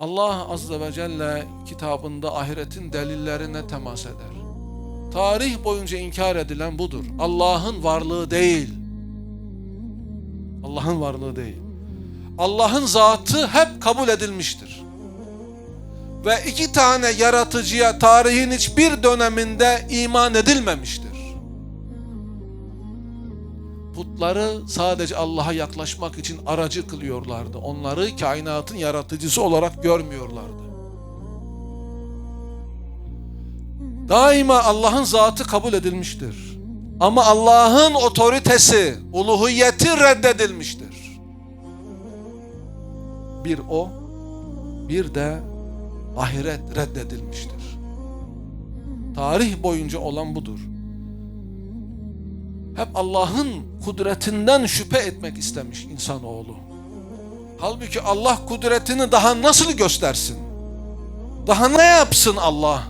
Allah Azze ve Celle kitabında ahiretin delillerine temas eder. Tarih boyunca inkar edilen budur. Allah'ın varlığı değil. Allah'ın varlığı değil. Allah'ın zatı hep kabul edilmiştir. Ve iki tane yaratıcıya tarihin hiçbir döneminde iman edilmemiştir. Putları sadece Allah'a yaklaşmak için aracı kılıyorlardı. Onları kainatın yaratıcısı olarak görmüyorlardı. Daima Allah'ın zatı kabul edilmiştir. Ama Allah'ın otoritesi, uluhiyeti reddedilmiştir. Bir o, bir de ahiret reddedilmiştir. Tarih boyunca olan budur. Hep Allah'ın kudretinden şüphe etmek istemiş insanoğlu. Halbuki Allah kudretini daha nasıl göstersin? Daha ne yapsın Allah?